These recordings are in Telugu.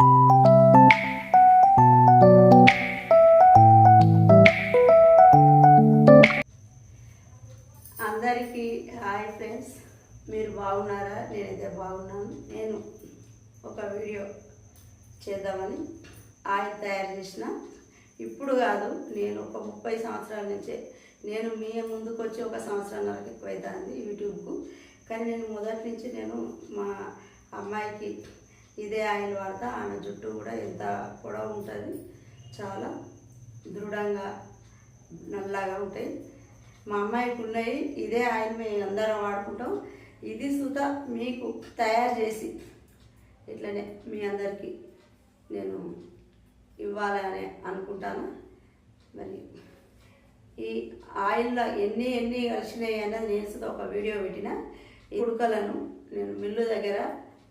అందరికీ హాయ్ ఫ్రెండ్స్. మీరు బాగున్నారా? నేనైతే బాగున్నాను. నేను ఒక వీడియో చేద్దామని ఆయిల్ తయారు చేసిన. ఇప్పుడు కాదు నేను ఒక ముప్పై సంవత్సరాల నుంచే నేను మీ ముందుకు వచ్చి ఒక సంవత్సరానికి ఎక్కువ అవుతుంది యూట్యూబ్కు. కానీ నేను మొదటి నుంచి నేను మా అమ్మాయికి ఇదే ఆయిల్ వాడతా. ఆమె జుట్టు కూడా ఎంత పొడవు ఉంటుంది చాలా దృఢంగా నల్లగా ఉంటాయి. మా అమ్మాయికి ఉన్నాయి ఇదే ఆయిల్ మేము అందరం వాడుకుంటాం. ఇది సుత మీకు తయారు చేసి ఇట్లనే మీ అందరికీ నేను ఇవ్వాలని అనుకుంటాను. మరి ఈ ఆయిల్లో ఎన్ని ఎన్ని కలిసినాయి అన్నది నేను ఒక వీడియో పెట్టిన. ఉడకలను నేను మిల్లు దగ్గర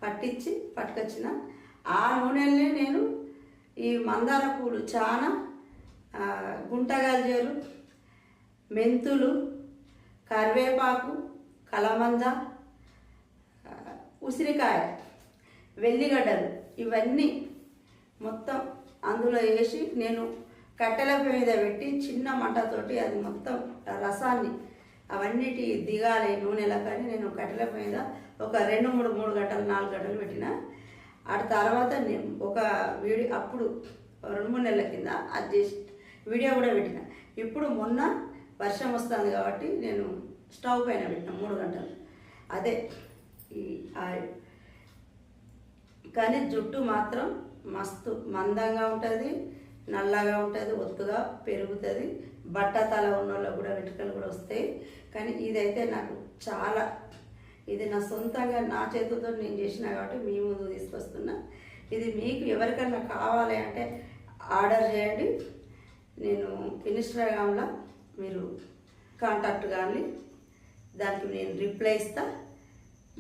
పట్టించి పట్టుకొచ్చిన. ఆ నూనెల్ని నేను ఈ మందార పూలు చాలా ఆ, గుంటగల్జేరు మెంతులు కరివేపాకు కలమంద ఉసిరికాయ వెల్లిగడ్డలు ఇవన్నీ మొత్తం అందులో వేసి నేను కట్టెల మీద పెట్టి చిన్న మంటతోటి అది మొత్తం రసాన్ని అవన్నిటి దిగాలి నూనెలా కానీ నేను కట్టెల మీద ఒక రెండు మూడు మూడు గంటలు నాలుగు గంటలు పెట్టిన. ఆ తర్వాత నేను ఒక వీడియో అప్పుడు రెండు మూడు నెలల కింద అది చేసి వీడియో కూడా పెట్టిన. ఇప్పుడు మొన్న వర్షం వస్తుంది కాబట్టి నేను స్టవ్ పైన పెట్టిన మూడు గంటలు. అదే ఈ కానీ జుట్టు మాత్రం మస్తు మందంగా ఉంటుంది నల్లగా ఉంటుంది ఒత్తుగా పెరుగుతుంది. బట్ట తల ఉన్న కూడా వెంట్రుకలు కానీ ఇదైతే నాకు చాలా ఇది నా సొంతంగా నా చేతులతో నేను చేసిన కాబట్టి మీ ముందు తీసుకొస్తున్నా. ఇది మీకు ఎవరికైనా కావాలి అంటే ఆర్డర్ చేయండి. నేను ఇన్స్టాగ్రామ్లో మీరు కాంటాక్ట్ కానీ దానికి నేను రిప్లై ఇస్తా.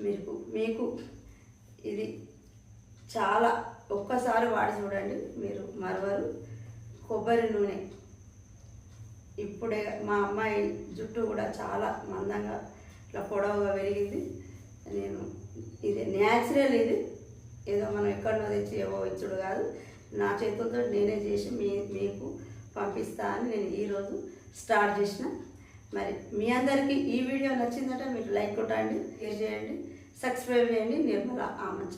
మీకు మీకు ఇది చాలా ఒక్కసారి వాడి చూడండి. మీరు మరవరు. కొబ్బరి నూనె ఇప్పుడే మా అమ్మాయి జుట్టు కూడా చాలా మందంగా ఇట్లా పొడవుగా పెరిగింది. నేను ఇది న్యాచురల్ ఇది. ఏదో మనం ఎక్కడో తెచ్చి ఏవో ఇచ్చుడు కాదు. నా చేతులతో నేనే చేసి మీ మీకు పంపిస్తా అని నేను ఈరోజు స్టార్ట్ చేసిన. మరి మీ అందరికీ ఈ వీడియో నచ్చిందంటే మీరు లైక్ కొట్టండి షేర్ చేయండి సబ్స్క్రైబ్ చేయండి. నిర్మల ఆమంచ.